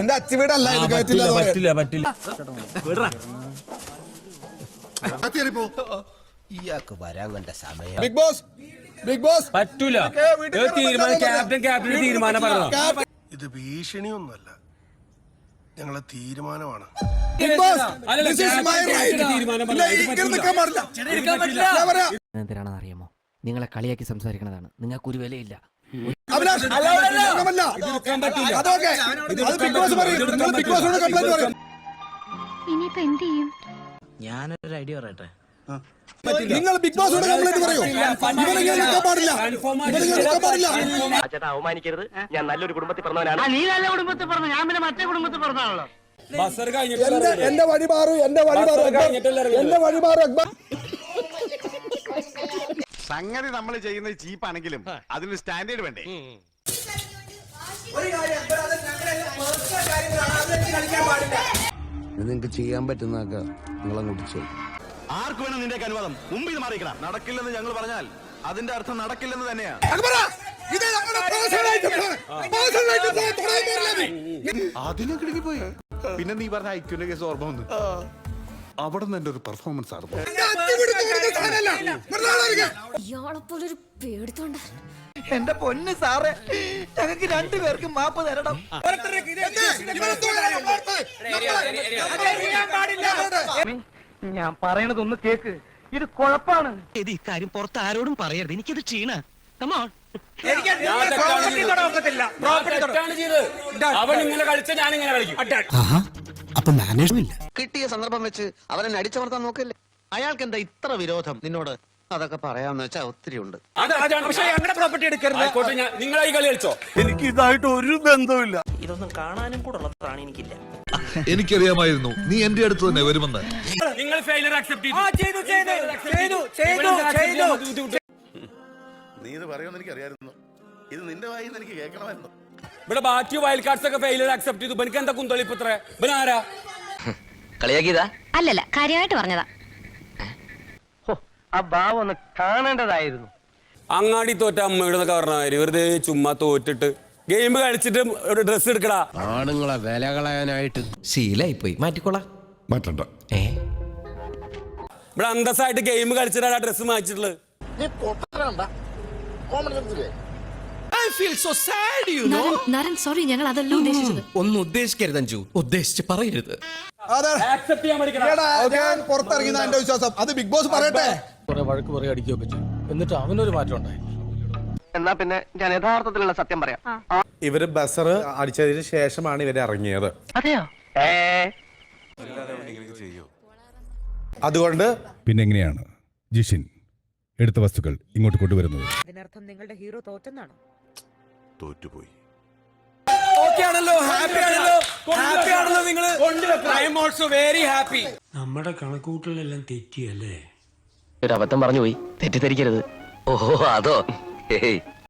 എന്റെ അച്ചുവീടല്ല ഇത് കയറ്റില്ല. പറ്റില്ല ഇയാൾക്ക് വരാൻ കണ്ട സമയം. Bigg Boss Bigg Boss. പറ്റൂല. ഇത് തീരുമാനം ക്യാപ്റ്റൻ ക്യാപ്റ്റൻ തീരുമാനം പറഞ്ഞോ ഇത് ഭീഷണിയൊന്നുമല്ല. ഞങ്ങളെ തീരുമാനമാണ്. പറ്റില്ല. അറിയാമോ നിങ്ങളെ കളിയാക്കി സംസാരിക്കണതാണ്. നിങ്ങൾക്ക് ഒരു വിലയില്ല. അഭിലാഷ്, അംഗമല്ല. എടുക്കാൻ പറ്റില്ല. അതൊക്കെ. അത് ബിഗ് ബോസ് പറയും. നിങ്ങൾ ബിഗ് ബോസിനോട് കംപ്ലൈന്റ് പറയും. ഇനിയിപ്പോ എന്ത് ചെയ്യും? ഞാനൊരു ഐഡിയ പറയട്ടെ? നിങ്ങൾ ബിഗ് ബോസിനോട് കംപ്ലൈന്റ് പറയൂ. ഇവരിങ്ങനെ നിൽക്കാൻ പാടില്ല. ഇവരിങ്ങനെ നിൽക്കാൻ പാടില്ല. ചേട്ടാ അവമാനിക്കരുത്. ഞാൻ നല്ലൊരു കുടുംബത്തിൽ പറഞ്ഞവനാണ് നീ നല്ല കുടുംബത്തിൽ പറഞ്ഞു ഞാൻ പിന്നെ മറ്റേ കുടുംബത്തിൽ പറഞ്ഞാണല്ലോ ബസർ എന്റെ വഴി മാറും എന്റെ വഴി മാറും. എന്റെ വഴി മാറും അക്ബർ. സംഗതി നമ്മൾ ചെയ്യുന്നത് ചീപ്പാണെങ്കിലും അതിന് സ്റ്റാൻഡേർഡ് വേണ്ടേ? നിങ്ങൾക്ക് ചെയ്യാൻ പറ്റുന്നതൊക്കെ നിങ്ങളങ്ങോട്ട് ചെയ്യും. ആർക്ക് വേണം നിന്റെ അനുവാദം? മുമ്പ് ഇത് മാറിക്കണം നടക്കില്ലെന്ന് ഞങ്ങൾ പറഞ്ഞാൽ അതിന്റെ അർത്ഥം നടക്കില്ലെന്ന് തന്നെയാണ് അതിനെ കിടക്കി പോയി. പാടില്ല പിന്നെ നീ പറഞ്ഞ ഐക്യുന്റെ കേസ് ഓർമ്മ വന്നു. അവിടെ നിന്ന് എന്റെ ഒരു പെർഫോമൻസ് ആയിരുന്നു. ഇയാളെപ്പോലൊരു പേടിത്തോണ്ട. എന്റെ പൊന്ന് സാറേ ഞങ്ങൾക്ക് രണ്ടുപേർക്കും മാപ്പ് തരണം. ഞാൻ പറയണത് ഒന്ന് കേക്ക്. ഇത് കുഴപ്പാണ്. ഇത് ഇക്കാര്യം പുറത്ത് ആരോടും പറയരുത്. എനിക്കിത് ക്ഷീണ. കമോൺ അവൻ ഇങ്ങനെ കളിച്ച ഞാൻ ഇങ്ങനെ കളിക്കും അപ്പൊ മാനേജ്മെന്റ് കിട്ടിയ സന്ദർഭം വെച്ച് അവനെ അടിച്ചമർത്താൻ നോക്കല്ലേ? അയാൾക്ക് എന്താ ഇത്ര വിരോധം? നിന്നോട് അതൊക്കെ പറയാന്ന് വെച്ചാ ഒത്തിരി ഉണ്ട്. പക്ഷേ ഞങ്ങളുടെ പ്രോപ്പർട്ടി എടുക്കരുത്. ഈ കളി കളിച്ചോ എനിക്ക് ഇതായിട്ട് ഒരു ബന്ധവുമില്ല. ഇതൊന്നും കാണാനും കൂടെ ഉള്ളതാണ് പ്രാണി എനിക്കില്ല. എനിക്കറിയാമായിരുന്നു. നീ എന്റെ അടുത്ത് തന്നെ വരുമെന്ന്. നിങ്ങൾ ഫെയിലർ അക്സെപ്റ്റ് ചെയ്തു. ചെയ്തു ചെയ്തു ചെയ്തു നീ ഇത് പറയുമെന്ന് എനിക്കറിയായിരുന്നു. ഇത് നിന്റെ വായിന്ന് എനിക്ക് കേൾക്കണമായിരുന്നു. ഇവിടെ ബാക്കി വൈൽഡ് കാർഡ്സ് ഒക്കെ ഫെയിലർ അക്സെപ്റ്റ് ചെയ്തു. ബനിക്ക് എന്താ കുന്തളിപ്പ് ഇത്ര? ഇവൻ ആരാ? കളിയാക്കിയതാ? അല്ലല്ല കാര്യമായിട്ട് പറഞ്ഞതാ. ആ ബാവ് ഒന്ന് കാണേണ്ടതായിരുന്നു. അങ്ങാടി തോറ്റ അമ്മയുടെ എന്നൊക്കെ പറഞ്ഞ വെറുതെ ചുമ്മാ തോറ്റിട്ട്. ഗെയിം കളിച്ചിട്ട് ഒരു ഡ്രസ് എടുക്കടാ. ആണുങ്ങളെ വില കളയാനായിട്ട്. ശീലായി പോയി മാറ്റിക്കോളാം. മാറ്റണ്ട. ഏ? ഇവിടെ അന്തസ്സായിട്ട് ഗെയിം കളിച്ചിട്ടാണ് ആ ഡ്രസ് മാറ്റിട്ടുള്ളത് നരൻ സോറി ഞങ്ങൾ അതല്ല ഉദ്ദേശിച്ചത്. ഒന്നും ഉദ്ദേശിക്കരുത് അഞ്ചു ഉദ്ദേശിച്ച് പറയരുത്. അതെ. ആക്സെപ്റ്റ് ചെയ്യാൻ പഠിക്കണം. പുറത്തിറങ്ങിയ എന്റെ വിശ്വാസം. അത് ബിഗ് ബോസ് പറയട്ടെ? എന്നാ പിന്നെ ഞാൻ യഥാർത്ഥത്തിലുള്ള സത്യം പറയാം. ഇവർ ബസർ അടിച്ചതിന് ശേഷമാണ് ഇവർ ഇറങ്ങിയത്. അതെയോ? അതുകൊണ്ട് പിന്നെ എങ്ങനെയാണ് ജിഷിൻ എടുത്ത വസ്തുക്കൾ ഇങ്ങോട്ട് കൊണ്ടുവരുന്നത്? അതിനർത്ഥം നിങ്ങളുടെ ഹീറോ തോറ്റെന്നാണോ? തോറ്റുപോയി. ഓക്കെ ആണല്ലോ ഹാപ്പി ആണല്ലോ ഹാപ്പി ആണല്ലോ നിങ്ങൾ I'm also very happy നമ്മുടെ കണക്കൂട്ടലെല്ലാം തെറ്റിയല്ലേ? ഒരു അബദ്ധം പറഞ്ഞു പോയി. തെറ്റിദ്ധരിക്കരുത്. ഓഹോ അതോ?